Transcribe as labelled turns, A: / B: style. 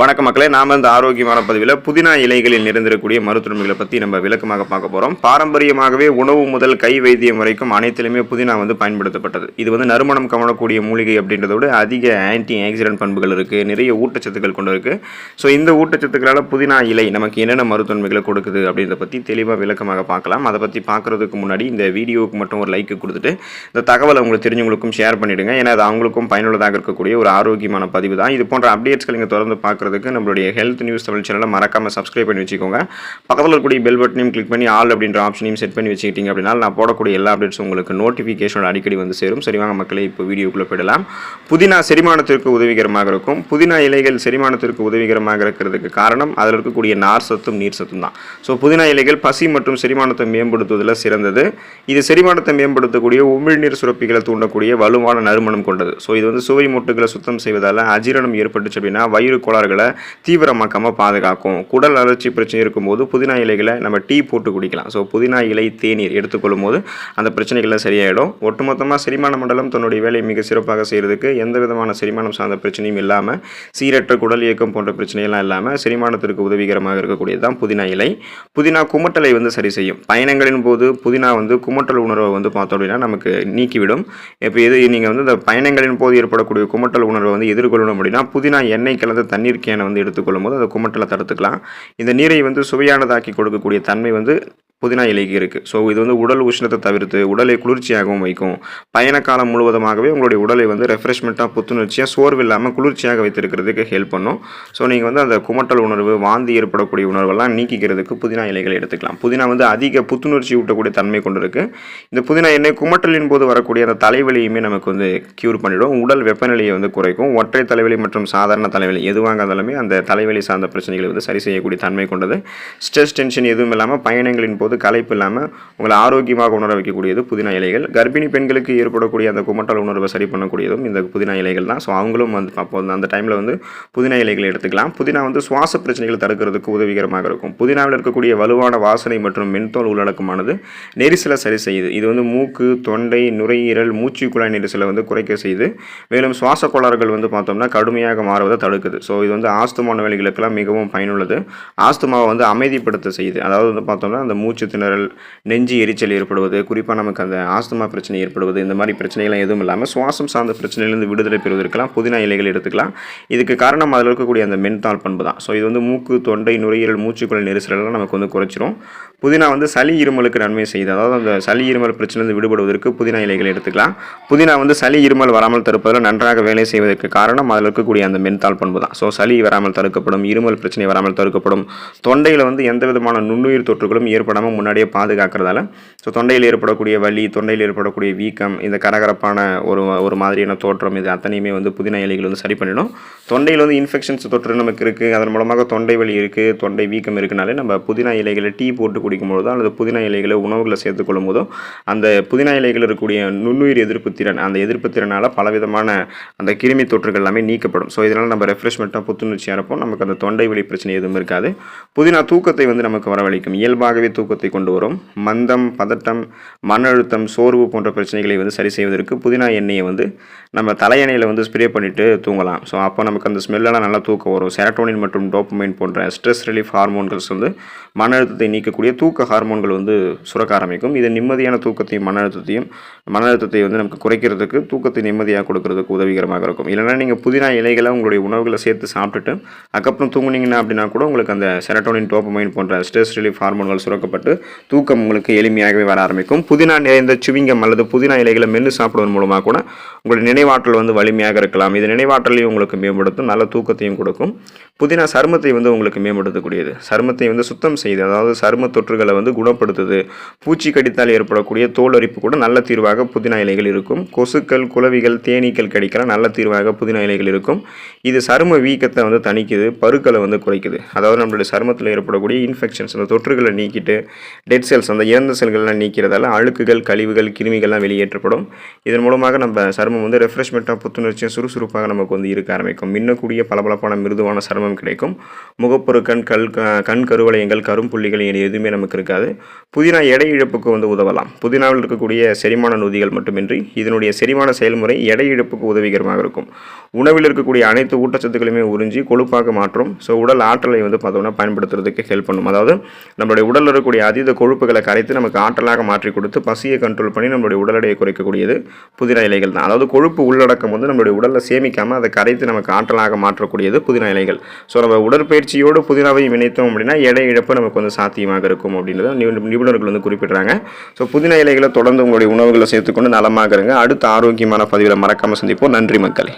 A: வணக்க மக்களே நாம இந்த ஆரோக்கியமான பதிவில் புதினா இலைகளில் நிறைந்திருக்கக்கூடிய மருத்துவமைகளை பற்றி நம்ம விளக்கமாக பார்க்க போகிறோம் பாரம்பரியமாகவே உணவு முதல் கை வைத்தியம் வரைக்கும் அனைத்திலுமே புதினா வந்து பயன்படுத்தப்பட்டது. இது வந்து நறுமணம் கவனக்கூடிய மூலிகை அப்படின்றத விட அதிக ஆன்டி ஆக்சிடென்ட் பண்புகள் இருக்குது நிறைய ஊட்டச்சத்துக்கள் கொண்டு இருக்குது ஸோ இந்த ஊட்டச்சத்துக்களால் புதினா இலை நமக்கு என்னென்ன மருத்துவமைகளை கொடுக்குது அப்படின்றத பற்றி தெளிவாக விளக்கமாக பார்க்கலாம். அதை பற்றி பார்க்குறதுக்கு முன்னாடி இந்த வீடியோவுக்கு மட்டும் ஒரு லைக் கொடுத்துட்டு இந்த தகவலை உங்களுக்கு தெரிஞ்சவங்களுக்கும் ஷேர் பண்ணிவிடுங்க ஏன்னா அது அவங்களுக்கும் பயனுள்ளதாக இருக்கக்கூடிய ஒரு ஆரோக்கியமான பதிவு தான். இது போன்ற அப்டேட்ஸ்கள் நீங்கள் தொடர்ந்து பார்க்குறதுக்கு நம்மளுடைய ஹெல்த் நியூஸ் தமிழ் சேனலை மறக்காமல் சப்ஸ்கிரைப் பண்ணி வச்சுக்கோங்க. பக்கத்தில் இருக்கக்கூடிய பெல் பட்டனையும் கிளிக் பண்ணி ஆல் அப்படின்ற ஆப்ஷனையும் செட் பண்ணி வச்சுக்கிட்டிங்க அப்படின்னா நான் போடக்கூடிய எல்லா அப்டேட்ஸும் உங்களுக்கு நோட்டிஃபிகேஷன் அடிக்கடி வந்து சேரும். சரி வாங்க மக்களே இப்போ வீடியோக்குள்ளே போயிடலாம். புதினா செரிமானத்திற்கு உதவிகரமாக இருக்கும். புதினா இலைகள் செரிமானத்திற்கு உதவிகரமாக இருக்கிறதுக்கு காரணம் அதில் இருக்கக்கூடிய நார் சத்தும் நீர் சத்தும் தான். ஸோ புதினா இலைகள் பசி மற்றும் செரிமானத்தை மேம்படுத்துவதில் சிறந்தது. இது செரிமானத்தை மேம்படுத்தக்கூடிய உமிழ்நீர் சுரப்பிகளை தூண்டக்கூடிய வலுவான நறுமணம் கொண்டது. ஸோ இது வந்து சுவை மூட்டுகளை சுத்தம் செய்வதால் அஜீரணம் ஏற்பட்டுச்சு அப்படின்னா வயிறு கோளாறுகள் தீவிரமாக்காமல் பாதுகாக்கும். குடல் அழற்சி பிரச்சனை இருக்கும்போது புதினா இலைகளை நம்ம டீ போட்டு குடிக்கலாம். ஸோ புதினா இலை தேநீர் எடுத்துக்கொள்ளும் போது அந்த பிரச்சனைகள்லாம் சரியாயிடும். ஒட்டுமொத்தமாக செரிமான மண்டலம் தன்னுடைய வேலையை மிக சிறப்பாக செய்கிறதுக்கு எந்த விதமான செரிமானம் சார்ந்த பிரச்சனையும் இல்லாமல் சீரற்ற குடல் இயக்கம் போன்ற பிரச்சனையெல்லாம் இல்லாமல் செரிமானத்திற்கு உதவிகரமாக இருக்கக்கூடியது தான் புதினா இலை. புதினா குமட்டலை வந்து சரி செய்யும். பயணங்களின் போது புதினா வந்து குமட்டல் உணர்வை வந்து பார்த்தோம் அப்படின்னா நமக்கு நீக்கிவிடும். இப்போ எது நீங்கள் வந்து இந்த பயணங்களின் போது ஏற்படக்கூடிய குமட்டல் உணர்வை வந்து எதிர்கொள்ளணும் அப்படின்னா புதினா எண்ணெய் கலந்த தண்ணீர் கேனை வந்து எடுத்துக்கொள்ளும் போது அதை குமட்டலை தடுத்துக்கலாம். இந்த நீரை வந்து சுவையானதாக்கி கொடுக்கக்கூடிய தன்மை வந்து புதினா இலைக்கு இருக்குது ஸோ இது வந்து உடல் உஷ்ணத்தை தவிர்த்து உடலை குளிர்ச்சியாகவும் வைக்கும். பயணக்காலம் முழுவதுமாகவே உங்களுடைய உடலை வந்து ரெஃப்ரெஷ்மெண்ட்டாக புத்துணர்ச்சியாக சோர்வு இல்லாமல் குளிர்ச்சியாக வைத்திருக்கிறதுக்கு ஹெல்ப் பண்ணும். ஸோ நீங்கள் வந்து அந்த குமட்டல் உணர்வு வாந்தி ஏற்படக்கூடிய உணர்வெல்லாம் நீக்கிக்கிறதுக்கு புதினா இலைகளை எடுத்துக்கலாம். புதினா வந்து அதிக புத்துணர்ச்சி ஊட்டக்கூடிய தன்மை கொண்டிருக்கு. இந்த புதினா எண்ணெய் குமட்டலின் போது வரக்கூடிய அந்த தலைவலியுமே நமக்கு வந்து க்யூர் பண்ணிவிடும் உடல் வெப்பநிலையை வந்து குறைக்கும். ஒற்றை தலைவலி மற்றும் சாதாரண தலைவலி எதுவாக இருந்தாலுமே அந்த தலைவலி சார்ந்த பிரச்சனைகளை வந்து சரி செய்யக்கூடிய தன்மை கொண்டது. ஸ்ட்ரெஸ் டென்ஷன் எதுவும் இல்லாமல் பயணங்களின் போது களைப்பு இல்லாமல் உங்களை ஆரோக்கியமாக உணர வைக்கக்கூடியது புதினா இலைகள். கர்ப்பிணி பெண்களுக்கு ஏற்படக்கூடிய அந்த குமட்டல் உணர்வை சரி பண்ணக்கூடியதும் இந்த புதினா இலைகள் தான். ஸோ அவங்களும் வந்து அப்போ அந்த டைமில் வந்து புதினா இலைகளை எடுத்துக்கலாம். புதினா வந்து சுவாச பிரச்சனைகள் தடுக்கிறதுக்கு உதவிகரமாக இருக்கும். புதினாவில் இருக்கக்கூடிய வலுவான வாசனை மற்றும் மென்தோல் உள்ளடக்கமானது நெரிசலை சரி செய்யுது. இது வந்து மூக்கு தொண்டை நுரையீரல் மூச்சு குழாய் நெரிசலை வந்து குறைக்க செய்து மேலும் சுவாச கோளாறுகள் வந்து பார்த்தோம்னா கடுமையாக மாறுவதை தடுக்குது. ஸோ இது வந்து ஆஸ்துமா நோயாளிகளுக்கெல்லாம் மிகவும் பயனுள்ளது. ஆஸ்துமாவை வந்து அமைதிப்படுத்த செய்யுது. அதாவது வந்து பார்த்தோம்னா அந்த மூச்சு திணறல் நெஞ்சு எரிச்சல் ஏற்படுவது குறிப்பாக நமக்கு அந்த ஆஸ்துமா பிரச்சனை ஏற்படுவது இந்த மாதிரி பிரச்சனைகள் எதுவும் இல்லாமல் சுவாசம் சார்ந்த பிரச்சனையிலேருந்து விடுதலை பெறுவதற்கெல்லாம் புதினா இலைகள் எடுத்துக்கலாம். இதுக்கு காரணம் அதில் இருக்கக்கூடிய அந்த மென்தால் பண்பு தான். ஸோ இது வந்து மூக்கு தொண்டை நுரையீரல் மூச்சுக்குழல் நெரிசலெல்லாம் நமக்கு வந்து குறைச்சிரும். புதினா வந்து சளி இருமலுக்கு நன்மை செய்யுது. அதாவது அந்த சளி இருமல் பிரச்சனையிலிருந்து விடுபடுவதற்கு புதினா இலைகள் எடுத்துக்கலாம். புதினா வந்து சளி இருமல் வராமல் தடுப்பதில் நன்றாக வேலை செய்வதற்கு காரணம் அதில் இருக்கக்கூடிய அந்த மென்தால் பண்பு தான். ஸோ சளி வராமல் தடுக்கப்படும் இருமல் பிரச்சனை வராமல் தடுக்கப்படும் தொண்டையில் வந்து எந்த விதமான நுண்ணுயிர் தொற்றுகளும் ஏற்படாமல் முன்னாடியே பாதுகாக்கிறதால ஸோ தொண்டையில் ஏற்படக்கூடிய வலி தொண்டையில் ஏற்படக்கூடிய வீக்கம் இந்த கரகரப்பான ஒரு ஒரு மாதிரியான தோற்றம் இது அத்தனையுமே வந்து புதினா இலைகள் வந்து சரி பண்ணிடும். தொண்டையில் வந்து இன்ஃபெக்ஷன்ஸ் தொற்று நமக்கு இருக்குது அதன் மூலமாக தொண்டை வலி இருக்குது தொண்டை வீக்கம் இருக்குனாலே நம்ம புதினா இலைகளை டீ போட்டு குடிக்கும் அல்லது புதினா இலைகளை உணவுகளை சேர்த்துக்கொள்ளும் போதோ அந்த புதினா இலைகள் இருக்கக்கூடிய நுண்ணுயிர் எதிர்ப்பு திறன் அந்த எதிர்ப்பு திறனால் பலவிதமான அந்த கிருமி தொற்றுகள் எல்லாமே நீக்கப்படும். ஸோ இதனால் நம்ம ரெஃப்ரெஷ்மெண்ட்டாக புத்துணர்ச்சியாக இருப்போம். நமக்கு அந்த தொண்டை வலி பிரச்சனை எதுவும் இருக்காது. புதினா தூக்கத்தை வந்து நமக்கு வரவழைக்கும். இயல்பாகவே தூக்கத்தை கொண்டு வரும். மந்தம் பதட்டம் மன அழுத்தம் சோர்வு போன்ற பிரச்சனைகளை வந்து சரி செய்வதற்கு புதினா எண்ணெயை வந்து நம்ம தலையணையில் வந்து ஸ்ப்ரே பண்ணிவிட்டு தூங்கலாம். ஸோ அப்போ நமக்கு அந்த ஸ்மெல்லெல்லாம் நல்லா தூக்கம் வரும். செரட்டோனின் மற்றும் டோப்பமைன் போன்ற ஸ்ட்ரெஸ் ரிலீஃப் ஹார்மோன்கள்ஸ் வந்து மன அழுத்தத்தை நீக்கக்கூடிய தூக்க ஹார்மோன்கள் வந்து சுரக்க ஆரம்பிக்கும். இது நிம்மதியான தூக்கத்தையும் மன அழுத்தத்தையும் மன அழுத்தத்தை வந்து நமக்கு குறைக்கிறதுக்கு தூக்கத்தை நிம்மதியாக கொடுக்கறதுக்கு உதவிகரமாக இருக்கும். இல்லைனா நீங்கள் புதினா இலைகளை உங்களுடைய உணவுகளை சேர்த்து சாப்பிட்டுட்டு அதுக்கப்புறம் தூங்குனீங்கன்னா அப்படின்னா கூட உங்களுக்கு அந்த செரட்டோனின் டோப்பமைன் போன்ற ஸ்ட்ரெஸ் ரிலீஃப் ஹார்மோன்கள் சுரக்கப்பட்டு தூக்கம் உங்களுக்கு எளிமையாகவே வர ஆரம்பிக்கும். புதினா நிறைந்த சுவிங்கம் அல்லது புதினா இலைகளை மென்று சாப்பிடுவதன் மூலமாக கூட உங்களுடைய நினைவாற்றல் வந்து வலிமையாக இருக்கலாம். இது நினைவாற்றலையும் உங்களுக்கு மேம்படுத்தும் நல்ல தூக்கத்தையும் கொடுக்கும். புதினா சருமத்தை வந்து உங்களுக்கு மேம்படுத்தக்கூடியது. சருமத்தை வந்து சுத்தம் செய்து அதாவது சரும தொற்றுகளை வந்து குணப்படுத்துது. பூச்சி கடித்தால் ஏற்படக்கூடிய தோல் அரிப்பு கூட நல்ல தீர்வாக புதினா இலைகள் இருக்கும். கொசுக்கள் குளவிகள் தேனீக்கள் கடிக்கலாம் நல்ல தீர்வாக புதினா இலைகள் இருக்கும். இது சரும வீக்கத்தை வந்து தணிக்குது பருக்களை வந்து குறைக்குது. அதாவது நம்மளுடைய சருமத்தில் ஏற்படக்கூடிய இன்ஃபெக்ஷன்ஸ் அந்த தொற்றுகளை நீக்கிட்டு டெட் செல்ஸ் அந்த இறந்த செல்கள்லாம் நீக்கிறதால அழுக்குகள் கழிவுகள் கிருமிகள்லாம் வெளியேற்றப்படும். இதன் மூலமாக நம்ம சரும சருமம் வந்து ரெஃப்ரெஷ்மெண்ட்டாக புத்துணர்ச்சியும் சுறுசுறுப்பாக நமக்கு வந்து இருக்க ஆரம்பிக்கும். மின்னக்கூடிய பளபளப்பான மிருதுவான சருமம் கிடைக்கும். முகப்பொரு கண் கல் கண் கருவளையங்கள் கரும்புள்ளிகள் இனி எதுவுமே நமக்கு இருக்காது. புதினா எடை இழப்புக்கு வந்து உதவலாம். புதினாவில் இருக்கக்கூடிய செரிமான நொதிகள் மட்டுமின்றி இதனுடைய செரிமான செயல்முறை எடை இழப்புக்கு உதவிகரமாக இருக்கும். உணவில் இருக்கக்கூடிய அனைத்து ஊட்டச்சத்துக்களுமே உறிஞ்சி கொழுப்பாக மாற்றும். ஸோ உடல் ஆற்றலை வந்து பார்த்தோம்னா பயன்படுத்துறதுக்கு ஹெல்ப் பண்ணும். அதாவது நம்மளுடைய உடலில் இருக்கக்கூடிய அதீத கொழுப்புகளை கரைத்து நமக்கு ஆற்றலாக மாற்றி கொடுத்து பசியை கண்ட்ரோல் பண்ணி நம்மளுடைய உடல் எடையை குறைக்கக்கூடியது புதினா இலைகள் தான் அதாவது கொழுப்பு உள்ளடக்கம் வந்து நம்மளுடைய உடலில் சேமிக்காமல் அதை கரைத்து நமக்கு ஆற்றலாக மாற்றக்கூடியது புதினா இலைகள். ஸோ நம்ம உடற்பயிற்சியோடு புதினாவையும் இணைத்தோம் அப்படின்னா எடை இழப்பு நமக்கு வந்து சாத்தியமாக இருக்கும் அப்படின்றத நிபுணர்கள் வந்து குறிப்பிடுறாங்க. ஸோ புதினா இலைகளை தொடர்ந்து உங்களுடைய உணவுகளை சேர்த்துக்கொண்டு நலமாக இருங்க. அடுத்த ஆரோக்கியமான பதிவில் மறக்காமல் சந்திப்போம். நன்றி மக்களே.